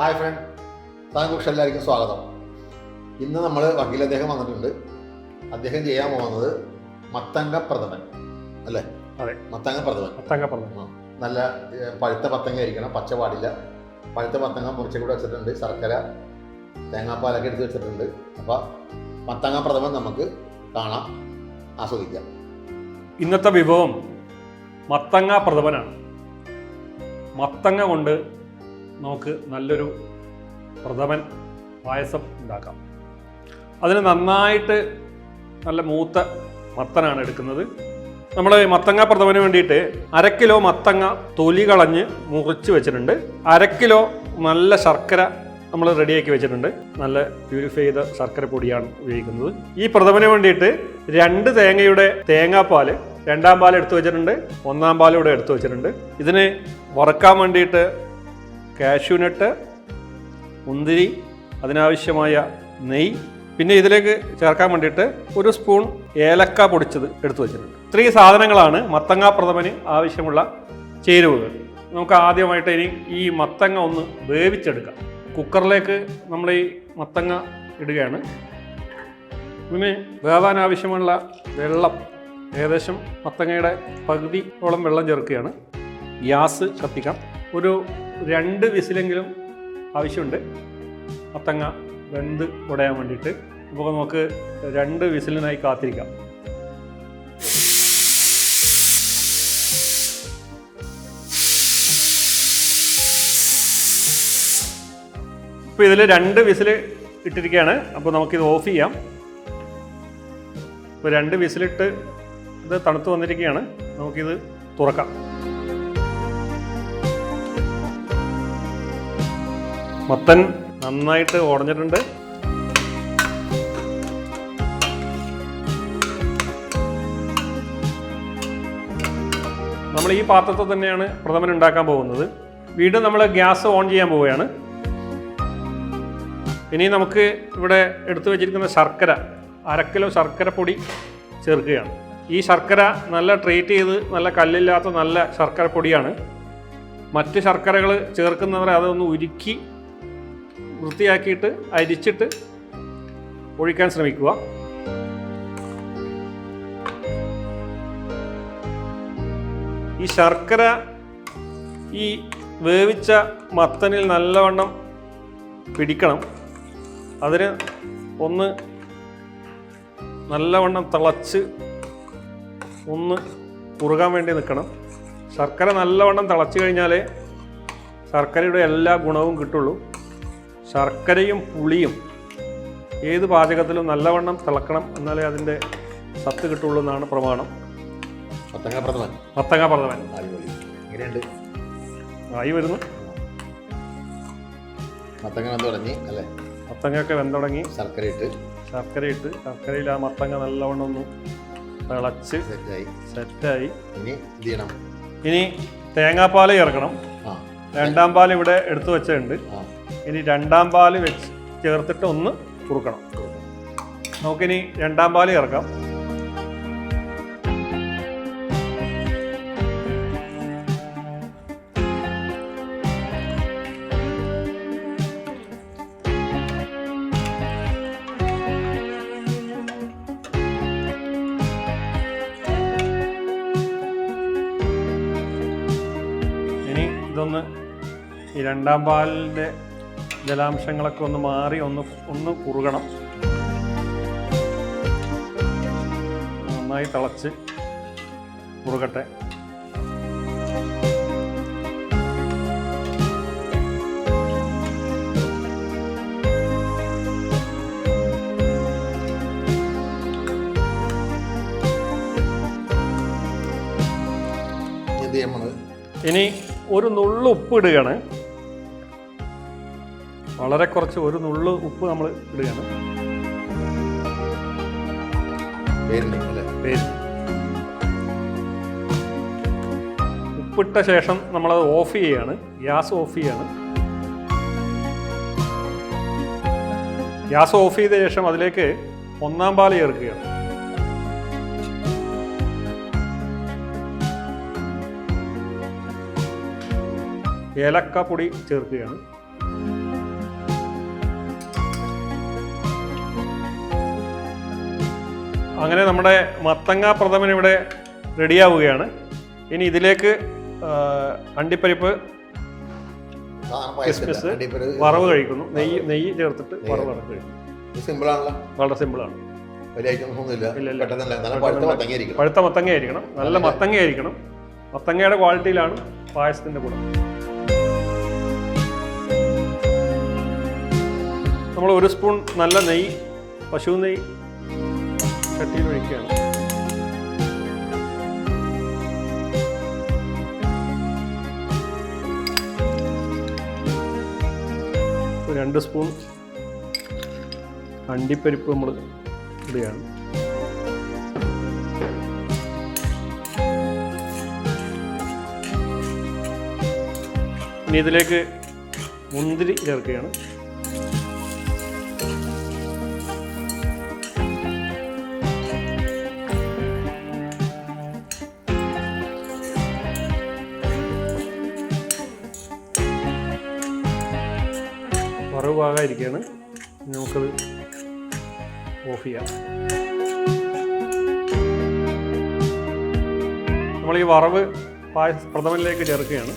Hi front താങ്കൾ എല്ലാവർക്കും സ്വാഗതം. ഇന്ന് നമ്മൾ വക്കീൽ അദ്ദേഹം വന്നിട്ടുണ്ട്. അദ്ദേഹം ചെയ്യാൻ പോകുന്നത് മത്തങ്ക പ്രഥമൻ അല്ലേ? അതെ. മത്തങ്ങ പ്രഥമൻ മത്തങ്ങ പ്രഥമൻ നല്ല പഴുത്ത പത്തങ്ങ ആയിരിക്കണം പച്ച പാടില്ല. പഴുത്ത പത്തങ്ങ മുറിച്ച കൂടെ വെച്ചിട്ടുണ്ട് ശർക്കര തേങ്ങാപ്പാലൊക്കെ എടുത്ത് വെച്ചിട്ടുണ്ട്. അപ്പോൾ മത്തങ്ങ പ്രഥമൻ നമുക്ക് കാണാം ആസ്വദിക്കാം. ഇന്നത്തെ വിഭവം മത്തങ്ങ പ്രഥമനാണ് മത്തങ്ങ കൊണ്ട് നമുക്ക് നല്ലൊരു പ്രഥമൻ പായസം ഉണ്ടാക്കാം. അതിന് നന്നായിട്ട് നല്ല മൂത്ത മത്തനാണ് എടുക്കുന്നത്. നമ്മൾ മത്തങ്ങ പ്രഥമന് വേണ്ടിയിട്ട് അര കിലോ മത്തങ്ങ തൊലി കളഞ്ഞ് മുറിച്ച് വെച്ചിട്ടുണ്ട്. അര കിലോ നല്ല ശർക്കര നമ്മൾ റെഡിയാക്കി വെച്ചിട്ടുണ്ട്. നല്ല പ്യൂരിഫൈ ചെയ്ത ശർക്കര പൊടിയാണ് ഉപയോഗിക്കുന്നത്. ഈ പ്രഥമന് വേണ്ടിയിട്ട് രണ്ട് തേങ്ങയുടെ തേങ്ങാപ്പാൽ രണ്ടാം പാൽ എടുത്തു വെച്ചിട്ടുണ്ട്. ഒന്നാം പാൽ ഇവിടെ എടുത്തു വെച്ചിട്ടുണ്ട്. ഇതിനെ വറുക്കാൻ വേണ്ടിയിട്ട് കാഷ്യൂനട്ട് മുന്തിരി അതിനാവശ്യമായ നെയ് പിന്നെ ഇതിലേക്ക് ചേർക്കാൻ വേണ്ടിയിട്ട് ഒരു സ്പൂൺ ഏലക്ക പൊടിച്ചത് എടുത്തു വെച്ചിട്ടുണ്ട്. ഇത്രയും സാധനങ്ങളാണ് മത്തങ്ങ പ്രഥമന് ആവശ്യമുള്ള ചേരുവകൾ. നമുക്ക് ആദ്യമായിട്ട് ഇനി ഈ മത്തങ്ങ ഒന്ന് വേവിച്ചെടുക്കാം. കുക്കറിലേക്ക് നമ്മൾ ഈ മത്തങ്ങ ഇടുകയാണ്. പിന്നെ വേവാൻ ആവശ്യമുള്ള വെള്ളം ഏകദേശം മത്തങ്ങയുടെ പകുതിയോളം വെള്ളം ചേർക്കുകയാണ്. ഗ്യാസ് കത്തിക്കാം. ഒരു രണ്ട് വിസിലെങ്കിലും ആവശ്യമുണ്ട്. മത്തങ്ങ വെന്ത് ഉടയാൻ വേണ്ടിയിട്ട്. അപ്പോൾ നമുക്ക് രണ്ട് വിസിലിനായി കാത്തിരിക്കാം. ഇപ്പോൾ ഇതിൽ രണ്ട് വിസിൽ ഇട്ടിരിക്കുകയാണ് അപ്പോൾ നമുക്കിത് ഓഫ് ചെയ്യാം. ഇപ്പോൾ രണ്ട് വിസിലിട്ട് ഇത് തണുത്ത് വന്നിരിക്കുകയാണ് നമുക്കിത് തുറക്കാം. മത്തൻ നന്നായിട്ട് ഉടഞ്ഞിട്ടുണ്ട് നമ്മൾ ഈ പാത്രത്തിൽ തന്നെയാണ് പ്രഥമൻ ഉണ്ടാക്കാൻ പോകുന്നത്. വീണ്ടും നമ്മൾ ഗ്യാസ് ഓൺ ചെയ്യാൻ പോവുകയാണ്. ഇനി നമുക്ക് ഇവിടെ എടുത്തു വെച്ചിരിക്കുന്ന ശർക്കര അരക്കിലോ കിലോ ശർക്കര പൊടി ചേർക്കുകയാണ്. ഈ ശർക്കര നല്ല ട്രീറ്റ് ചെയ്ത് നല്ല കല്ലില്ലാത്ത നല്ല ശർക്കര പൊടിയാണ്. മറ്റ് ശർക്കരകൾ ചേർക്കുന്നവരെ അതൊന്ന് ഉരുക്കി വൃത്തിയാക്കിയിട്ട് അരിച്ചിട്ട് ഒഴിക്കാൻ ശ്രമിക്കുക. ഈ ശർക്കര ഈ വേവിച്ച മത്തനിൽ നല്ലവണ്ണം പിടിക്കണം. അതിന് ഒന്ന് നല്ലവണ്ണം തിളച്ച് ഒന്ന് കുറുകാൻ വേണ്ടി നിൽക്കണം. ശർക്കര നല്ലവണ്ണം തിളച്ച് കഴിഞ്ഞാലേ ശർക്കരയുടെ എല്ലാ ഗുണവും കിട്ടുള്ളൂ. ശർക്കരയും പുളിയും ഏത് പാചകത്തിലും നല്ലവണ്ണം തിളക്കണം എന്നാലേ അതിന്റെ സത്ത് കിട്ടുള്ളൂ എന്നാണ് പ്രമാണം. മത്തങ്ങ പ്രഥമൻ മത്തങ്ങ പ്രഥമൻ എങ്ങനെയുണ്ട്? ആയി വരുന്നു. മത്തങ്ങ തുടങ്ങി അല്ലേ? മത്തങ്ങയൊക്കെ വെന്തുടങ്ങി ശർക്കര ഇട്ട് ശർക്കര ഇട്ട് ശർക്കരയിൽ ആ മത്തങ്ങ നല്ലവണ്ണം ഒന്ന് തിളച്ച് സെറ്റായി. ഇനി എന്ത് ചെയ്യണം. ഇനി തേങ്ങാപ്പാൽ ചേർക്കണം. ആ. രണ്ടാം പാൽ ഇവിടെ എടുത്തു വെച്ചിട്ടുണ്ട്. ആ. ഇനി രണ്ടാം പാൽ വെച്ച് ചേർത്തിട്ട് ഒന്ന് കുറുക്കണം. നമുക്കിനി രണ്ടാം പാൽ ചേർക്കാം. ഇതൊന്ന് ഈ രണ്ടാം പാലിന്റെ ജലാംശങ്ങളൊക്കെ ഒന്ന് മാറി ഒന്ന് ഒന്ന് കുറുകണം. നന്നായി തിളച്ച് കുറുകട്ടെ. ഇനി ഒരു നുള്ളു ഉപ്പ് ഇടുകയാണ്. വളരെ കുറച്ച് ഒരു നുള്ളു ഉപ്പ് നമ്മൾ ഇടുകയാണ്. ഉപ്പിട്ട ശേഷം നമ്മളത് ഓഫ് ചെയ്യുകയാണ് ഗ്യാസ് ഓഫ് ചെയ്യാണ്. ഗ്യാസ് ഓഫ് ചെയ്ത ശേഷം അതിലേക്ക് ഒന്നാം പാൽ ചേർക്കുകയാണ്. ഏലക്ക പൊടി ചേർക്കുകയാണ്. അങ്ങനെ നമ്മുടെ മത്തങ്ങ പ്രഥമൻ ഇവിടെ റെഡിയാവുകയാണ്. ഇനി ഇതിലേക്ക് അണ്ടിപ്പരിപ്പ്. കിസ്മിസ്, വറവ് കഴിക്കുന്നു. നെയ്യ് നെയ്യ് ചേർത്തിട്ട് വറവ് വളരെ സിമ്പിളാണ്. പഴുത്ത മത്തങ്ങ ആയിരിക്കണം നല്ല മത്തങ്ങ ആയിരിക്കണം മത്തങ്ങയുടെ ക്വാളിറ്റിയിലാണ് പായസത്തിന്റെ ഗുണം നമ്മൾ ഒരു സ്പൂൺ നല്ല നെയ്യ് പശു നെയ്യ് ചട്ടിയിൽ ഒഴിക്കുകയാണ് രണ്ട് സ്പൂൺ അണ്ടിപ്പരിപ്പ് നമ്മൾ ഇടുകയാണ്. ഇനി ഇതിലേക്ക് മുന്തിരി ചേർക്കുകയാണ്. വറവ് പാകായിരിക്കുകയാണ് നമുക്കത് ഓഫ് ചെയ്യാം. നമ്മൾ ഈ വറവ് പായ പ്രഥമനിലേക്ക് ചേർക്കുകയാണ്.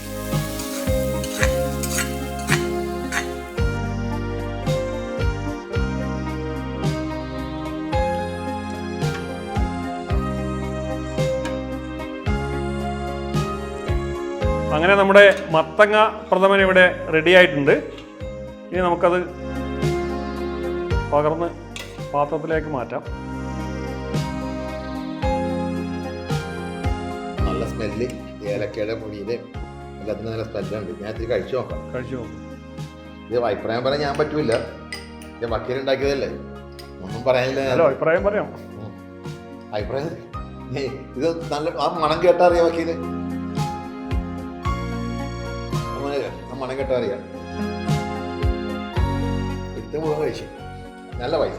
അങ്ങനെ നമ്മുടെ മത്തങ്ങ പ്രഥമൻ ഇവിടെ റെഡി ആയിട്ടുണ്ട്. ഇനി നമുക്കത് പകർന്ന് പാത്രത്തിലേക്ക് മാറ്റാം. നല്ല സ്മെല്ല് ഏലക്കയുടെ പൊടിയുടെ എല്ലാത്തിനും നല്ല സ്മെല്ലുണ്ട് ഞാൻ ഇത്തിരി കഴിച്ചു നോക്കാം. കഴിച്ചു നോക്കാം. ഇത് അഭിപ്രായം പറയാൻ ഞാൻ പറ്റൂല. ഇത് വക്കീലുണ്ടാക്കിയതല്ലേ ഒന്നും പറയാനില്ല അഭിപ്രായം പറയാം. അഭിപ്രായം? ഇത് നല്ല ആ മണം കേട്ടാ അറിയാം വക്കീൽ. മണം കേട്ടാ അറിയാം. മുഴുവൻ കഴിച്ചു. നല്ല പൈസ.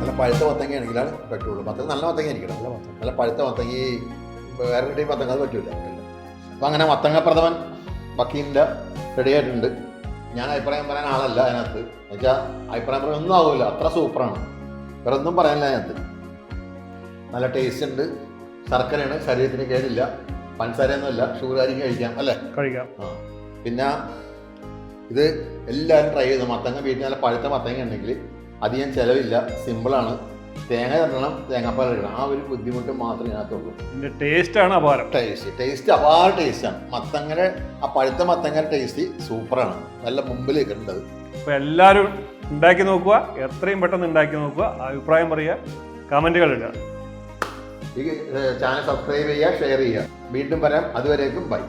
നല്ല പഴുത്ത മത്തങ്ങ ആണെങ്കിലാണ് പറ്റുള്ളൂ. മത്തങ്ങ നല്ല മത്തങ്ങ ആയിരിക്കണം നല്ല മത്തങ്ങ. നല്ല പഴുത്ത മത്തങ്ങ വേറെ ടൈം മത്തങ്ങ അത് പറ്റൂല. അപ്പം അങ്ങനെ മത്തങ്ങ പ്രഥമൻ വക്കീലിന്റെ റെഡി ആയിട്ടുണ്ട്. ഞാൻ അഭിപ്രായം പറയാൻ ആളല്ല അതിനകത്ത്. എന്നുവെച്ചാൽ അഭിപ്രായം പറയാൻ ഒന്നും ആവില്ല അത്ര സൂപ്പറാണ്. വേറെ ഒന്നും പറയാനില്ല അതിനകത്ത്. നല്ല ടേസ്റ്റ് ഉണ്ട്. ശർക്കരയാണ്. ശരീരത്തിന് കേടില്ല. പഞ്ചസാരയൊന്നുമില്ല ഷുഗർ ആയിരിക്കും കഴിക്കാം അല്ലേ? കഴിക്കാം. ആ. പിന്നെ ഇത് എല്ലാവരും ട്രൈ ചെയ്തു? മത്തങ്ങ വീട്ടിൽ നല്ല പഴുത്ത മത്തങ്ങ ഉണ്ടെങ്കിൽ അധികം ചിലവില്ല. സിമ്പിളാണ് തേങ്ങ തരണം തേങ്ങാപ്പാൽ ഇടണം ആ ഒരു ബുദ്ധിമുട്ട് മാത്രമേ ഇതിനകത്തുള്ളൂ. ടേസ്റ്റ് ആണ് അപാരം. ടേസ്റ്റ് ടേസ്റ്റ് അപാര ടേസ്റ്റാണ് മത്തങ്ങയുടെ ആ പഴുത്ത മത്തങ്ങയുടെ ടേസ്റ്റ് സൂപ്പറാണ് നല്ല മുമ്പിലേക്ക് ഉണ്ട് അപ്പോൾ എല്ലാവരും ഉണ്ടാക്കി നോക്കുക. എത്രയും പെട്ടെന്ന് ഉണ്ടാക്കി നോക്കുക. അഭിപ്രായം പറയുക. കമന്റുകൾ ഇടുക. ഈ ചാനൽ സബ്സ്ക്രൈബ് ചെയ്യുക ഷെയർ ചെയ്യുക. വീണ്ടും വരാം. അതുവരേക്കും ബൈ.